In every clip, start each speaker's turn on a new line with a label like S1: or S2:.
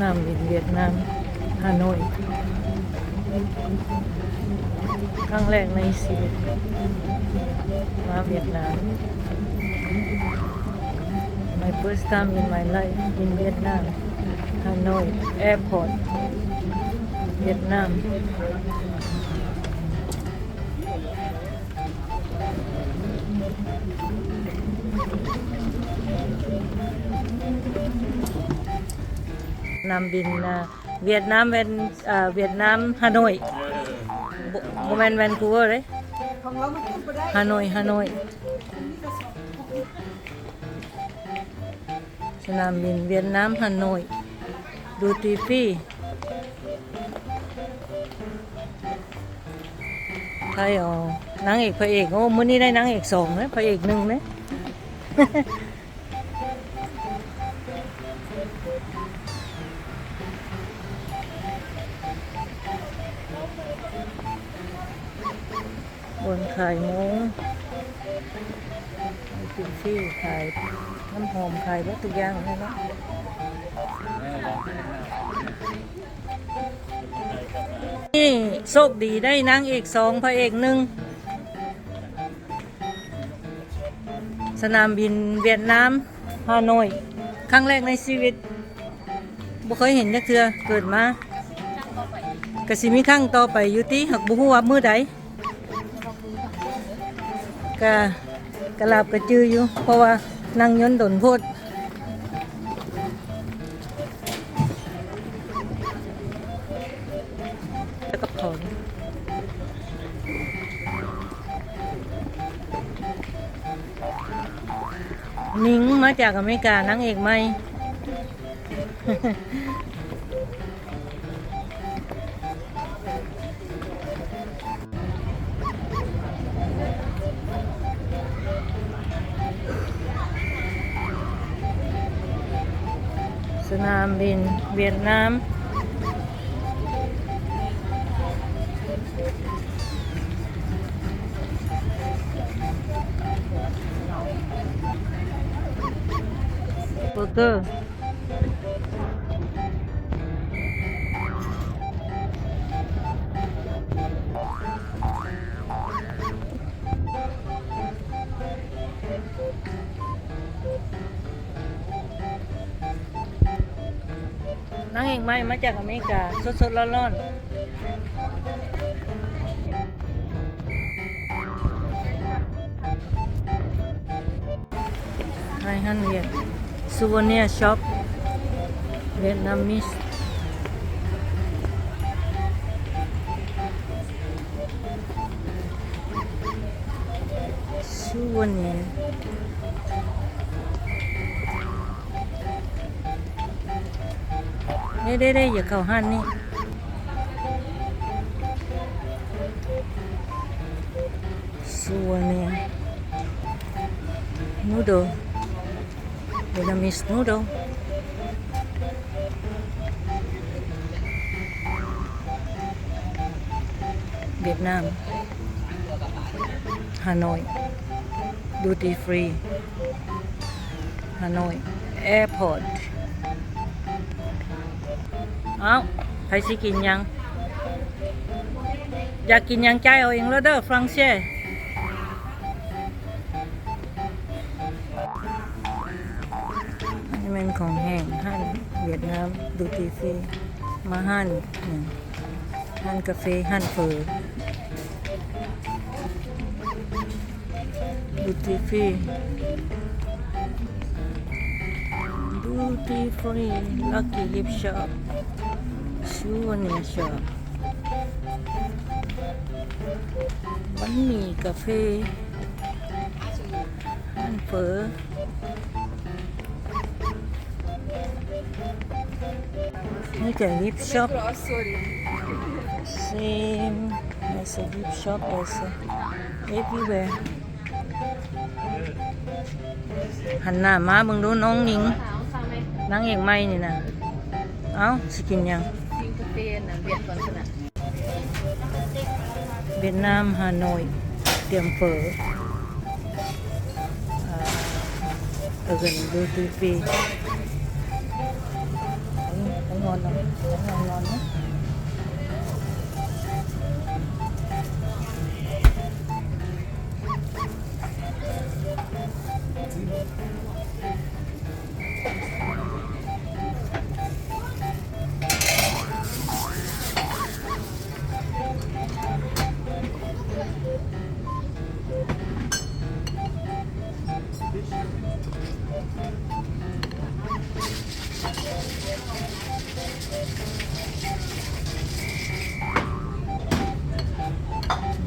S1: นามบินเวียดนามฮานอยครั้งแรกในชีวิตมาเวียดนาม My first time in my life in Vietnam Hanoi Airport Vietnam นามบินเวียดนามเป็นเวียดนามฮานอยบ่บ่แมนแวนคูเวอร์เลยฮานอยฮานอยสนามบินเวียดนามฮานอยดูตีฟีใครเอานางเอกพระเอกโอ้มื้อนี้ได้นางเอกสองนะพระเอกหนึ่งนะ บนขายมุ้งมีกินฟี่ขายน้ำหอมขายวัตถุกอย่างเลยเนาะนี่โชคดีได้นางเอกสองพระเอกหนึ่งสนามบินเวียดนามฮานอย ครั้งแรกในชีวิตบ่เคยเห็นจักเทือเกิดมากระสิมีครั้งต่อไปอยู่ติหักบ่ฮู้ว่ามื้อใด กะกะลาบกระจืออยู่ เพราะว่านั่งยนต์ดนโพดแล้วก็ถอนนิงมาจากอเมริกานางเอกใหม สนามบินเวียดนามเบอร์เกอร์ นางเอกใหม่มาจากอเมริกาสดๆร้อนๆไฮฮันเวียดซูเวเนียช็อปเวียดนามิสซูเวเนีย đây đây đây giờ khẩu hàn nè, suon nè, noodle, gonna miss noodle, Việt Nam Hà Nội Duty Free Hà Nội Airport เอาใครสิกินยัง อยากกินยังใจเอาเองแล้วเด้อฝรั่งเศสอันนี้เป็นของแห้งห้านเวียดนามดูตีฟีมาห้านหนึ่นกาแฟห้านเฟอร์ดูตีฟีดูตีฟรีลักกี้ยิปช็อป souvenir shop บะหมี่กาแฟร้านเฟอนี่จะยิปช็อป
S2: sorry
S1: same as a gift shop as a everywhere หันหน้ามาเบิ่งดูน้องหนิงนางเอกใหม่นี่นะเอ้าสกินยัง
S2: กินกาแฟน่ะเบียดก่อนขนา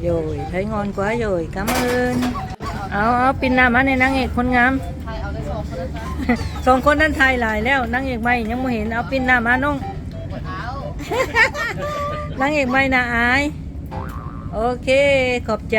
S1: rồi thấy ngon quá rồi cảm ơn เอาเอาปินน้ำมาในนางเอกคนงาม
S2: ไทยเอาได้สองคนนั้
S1: นถ่ายหลายแล้วนางเอกใหม่ยังไม่เห็นเอาปินหน้ามาน้องนางเอกใหม่นะอาย โอเค ขอบใจ